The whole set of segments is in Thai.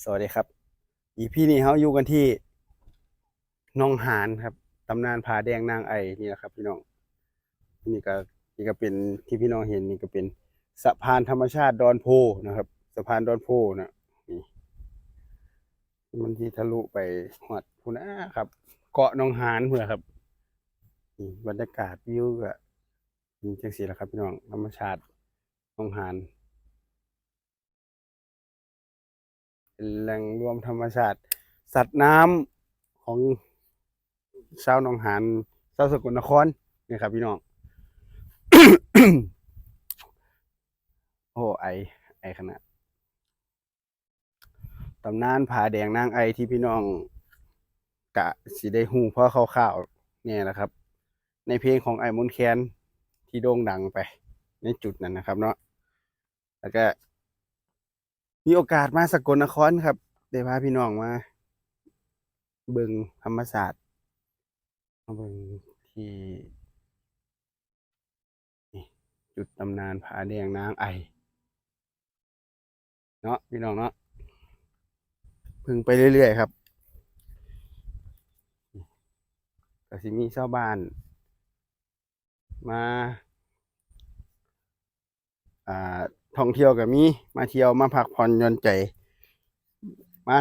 สวัสดีครับ อีพี่นี้เขาอยู่กันที่หนองหานครับตำนานผาแดงนางไอนี่แหละครับ พี่น้องนี่ก็นี่ก็เป็นที่พี่น้องเห็นนี่ก็เป็นสะพานธรรมชาติดอนโพนะครับ สะพานดอนโพนะนี่มันที่ทะลุไปหอดพุนะครับ เกาะหนองหานเพื่อครับนี่บรรยากาศวิวก็มีจังสีแหละครับ พี่น้องธรรมชาติหนองหาน เป็นแหล่งรวมธรรมชาติ สัตว์น้ำของชาวหนองหานชาวสกลนครนี่ครับ พี่น้องโอ้ไอไอขนาดตำนานผาแดงนางไอที่พี่น้องกะสิได้หูเพราะข่าวๆเนี่ยแหละครับ ในเพลงของไอมอนแคนที่โด่งดังไป ในจุดนั้นนะครับเนาะแล้วก็ มีโอกาสมาสกลนครครับได้พาพี่น้องมา เบิงธรรมศาสตร์มาเบิงที่จุดตำนานผาแดงนางไอ เนาะพี่น้องเนาะเพึงไปเรื่อย ๆ ครับก็สิมีชาวบ้าน มา อ่า ท่องเที่ยวก็มี มาเที่ยวมาพักผ่อนหย่อนใจ มา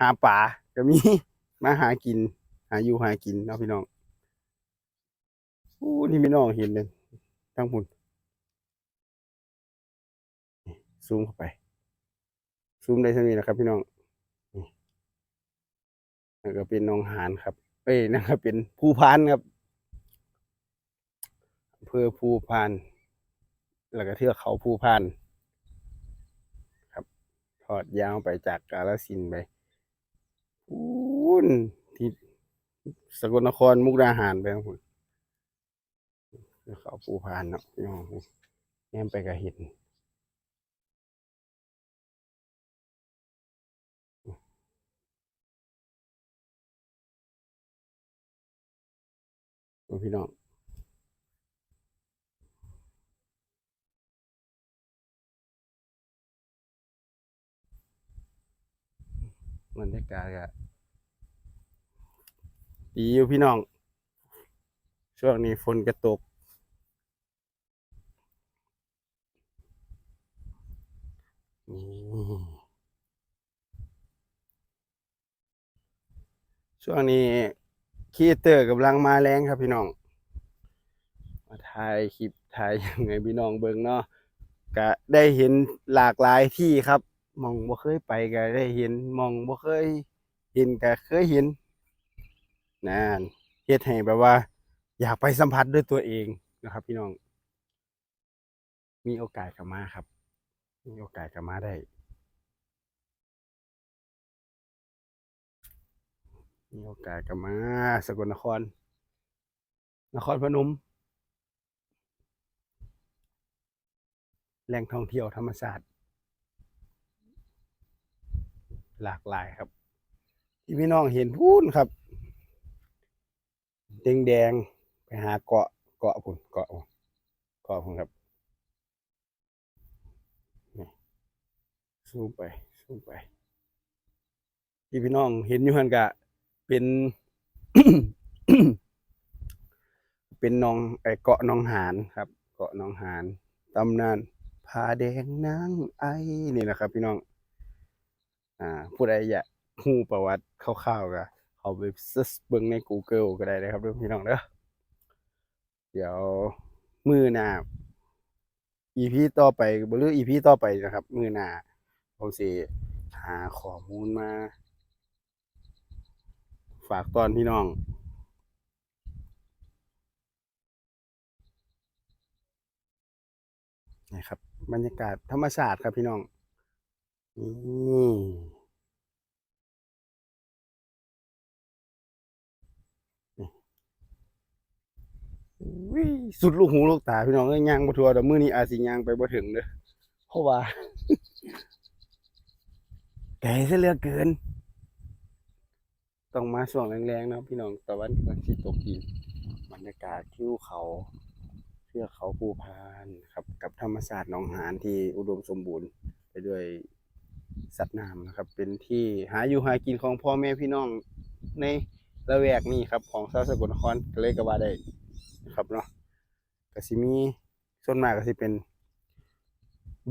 หาป่าก็มี มาหากิน หาอยู่หากินเนาะพี่น้องอู้นี่พี่น้องเห็นเลยทั้งหมดนี่ซูมเข้าไป ซูมได้เท่านี้นะครับ พี่น้องนี่ก็เป็นหนองหานครับ เอ้ยนั่นก็เป็นภูพานครับอำเภอภูพาน แล้วก็เทือกเขาภูพาน ครับ ทอดยาวไปจากกาฬสินไปอู้นที่สกลนครมุกดาหารไปครับผมเขาภูพานเนาะพี่น้องแนมไปก็เห็นดูพี่น้อง บรรยากาศก็ดีอยู่พี่น้อง ช่วงนี้ฝนกระตก ช่วงนี้คีเตอร์กำลังมาแรงครับพี่น้อง มาถ่ายคลิปถ่ายยังไงพี่น้องเบิ่งเนาะก็ได้เห็นหลากหลายที่ครับ มองบ่เคยไปก็ได้เห็นมองบ่เคยเห็นก็เคยเห็นนั่นเฮ็ดให้แบบว่า อยากไปสัมผัสด้วยตัวเองนะครับ พี่น้อง มีโอกาสก็มาครับ มีโอกาสก็มาได้ มีโอกาสก็มาสกลนคร นครพนมแหล่งท่องเที่ยวธรรมศาสตร์ หลากหลายครับ ที่พี่น้องเห็นพูนครับ แดงแดงไปหาเกาะเกาะพุ่นเกาะเกาะพุ่นครับนี่ซูมไปซูมไป ที่พี่น้องเห็นอยู่หันกะ เป็นเป็นนองไอเกาะนองหานครับ เกาะนองหานตำนานผาแดงนางไอนี่แหละครับ พี่น้อง อ่าผู้ใดอยากฮู้ประวัติคร่าวๆก็เขาไปเซิร์ชเบิ่งใน Google ก็ได้นะครับเด้อพี่น้องเด้อเดี๋ยวมือหน้า EP ต่อไปบหรือ EP ต่อไปนะครับ มือหน้าผมสิหาข้อมูลมา ฝากตอนพี่น้องนี่ครับบรรยากาศธรรมชาติครับพี่น้อง วิสุดลูกหูลูกตาพี่น้องเอ้ยย่างบ่ทัวแต่มื้อนี้อาจสิย่างไปบ่ถึงเด้อเพราะว่าไกลซะเหลือเกิน ต้องมาช่วงแรงๆนะพี่น้องตะวันกำลังสิตกดินบรรยากาศทิวเขาเทือกเขาภูพานครับ กับธรรมศาสตร์หนองหานที่อุดมสมบูรณ์ไปด้วย สัตว์น้ำนะครับ เป็นที่หาอยู่หากินของพ่อแม่พี่น้องในละแวกนี้ครับของชาวสกลนครก็เลยก็ว่าได้นะครับเนาะก็สิมีส่วนมากก็สิเป็น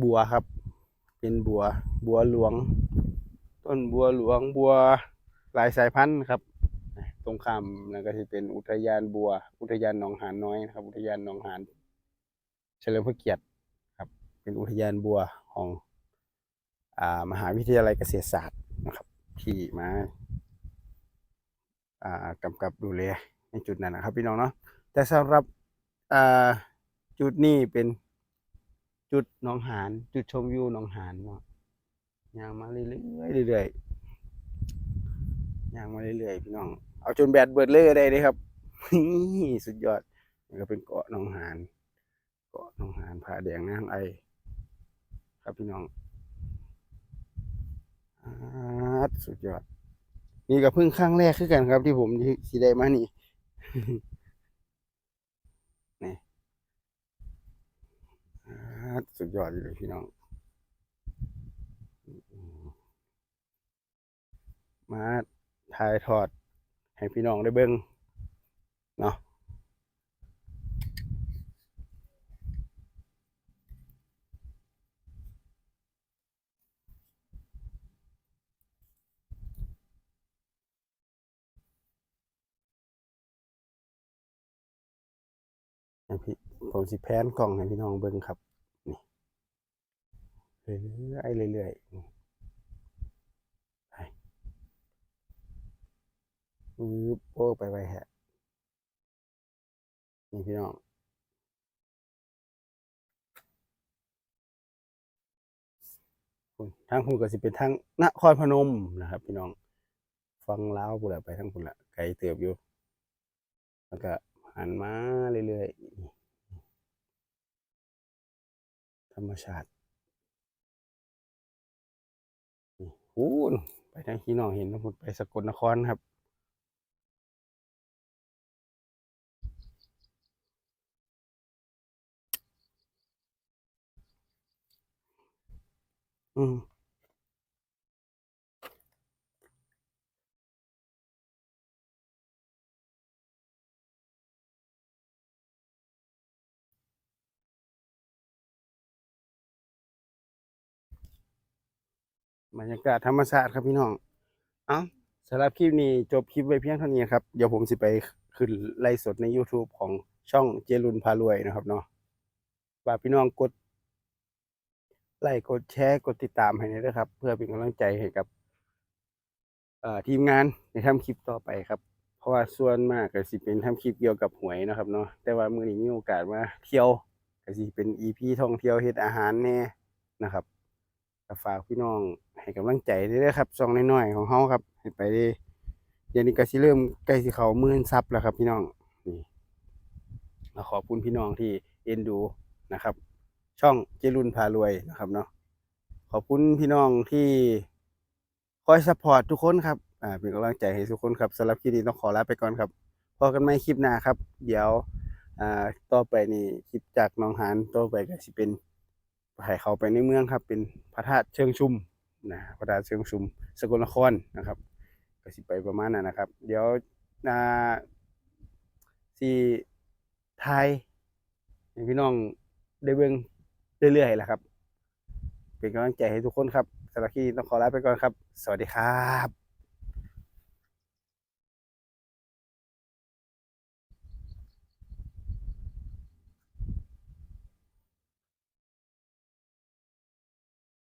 บัวครับ เป็นบัว บัวหลวง ต้นบัวหลวงบัวหลายสายพันธุ์ครับตรงข้ามนั่นก็สิเป็นอุทยานบัว อุทยานหนองหานน้อยนะครับ อุทยานหนองหานเฉลิมพระเกียรติครับ เป็นอุทยานบัวของ มหาวิทยาลัยเกษตรศาสตร์นะครับ ที่มากำกับดูแลในจุดนั้นนะครับพี่น้องเนาะแต่สำหรับจุดนี้เป็นจุดหนองหานจุดชมวิวหนองหานเนาะย่างมาเรื่อยๆเรื่อยๆย่างมาเรื่อยๆพี่น้อง เอาจนแบตเบิดเลยได้เลยครับสุดยอดนี่ก็เป็นเกาะหนองหานเกาะหนองหานผาแดงนางไอ ครับพี่น้อง สุดยอด นี่ก็เพิ่งครั้งแรกคือกันครับ ที่ผมที่สีได้มานี่นี่สุดยอดเลยพี่น้อง มาถ่ายทอด ให้พี่น้องได้เบิ่งเนาะ ให้พี่ผมสิแพนกล้องให้พี่น้องเบิ่งครับนี่เรื่อยๆเรื่อยๆไปปึ๊บโอ้ไปไปแฮะนี่พี่น้องทางพุ่นก็สิเป็นทางนครพนมนะครับ พี่น้อง ฟังลาวพุ่นละไปทางพุ่นละไกลเติบอยู่แล้วก็ หันมาเรื่อยๆ ธรรมชาตินี่พูไปทางพี่น้องเห็นนะพุ่นไปสกลนครครับอืม บรรยากาศธรรมชาติครับพี่น้องเอ้าสำหรับคลิปนี้จบคลิปไว้เพียงเท่านี้ครับ เดี๋ยวผมสิไปขึ้นไลฟ์สดใน YouTube ของช่องเจรุนพารวยนะครับเนาะฝากพี่น้องกดไลค์กดแชร์กดติดตามให้หนอยด้วยครับ เพื่อเป็นกำลังใจให้กับทีมงานในทำคลิปต่อไปครับ เพราะว่าส่วนมากก็สิเป็นทำคลิปเกี่ยวกับหวยนะครับเนาะแต่ว่ามื้อนี้มีโอกาสมาเที่ยวก็สิเป็น EP ท่องเที่ยวเฮ็ดอาหารแน่นะครับ ก็ฝากพี่น้องให้กำลังใจด้วยนะครับช่องน้อยๆของเฮาครับให้ไปได้เดี๋ยวนี้ก็สิเริ่มใกล้สิเขาหมื่นซับแล้วครับ พี่น้องนี่ก็ขอบคุณพี่น้องที่เอ็นดูนะครับ ช่องเจรุนพารวยนะครับเนาะขอบคุณพี่น้องที่คอยสปอร์ตทุกคนครับอ่าเป็นกำลังใจให้ทุกคนครับสำหรับคลิปนี้ต้องขอลาไปก่อนครับพอกันใหม่คลิปหน้าครับ เดี๋ยวอ่าต่อไปนี่คลิปจากน้องหานต่อไปก็สิเป็น ให้เขาไปในเมืองครับ เป็นพระธาตุเชิงชุมนะพระธาตุเชิงชุม สกลนครนะครับก็สิไปประมาณนั้นนะครับ เดี๋ยวอ่าสิไทยพี่น้องได้เบิ่งเรื่อยๆแหละครับ เป็นกำลังใจให้ทุกคนครับสำหรับที่ต้องขอลาไปก่อนครับ สวัสดีครับ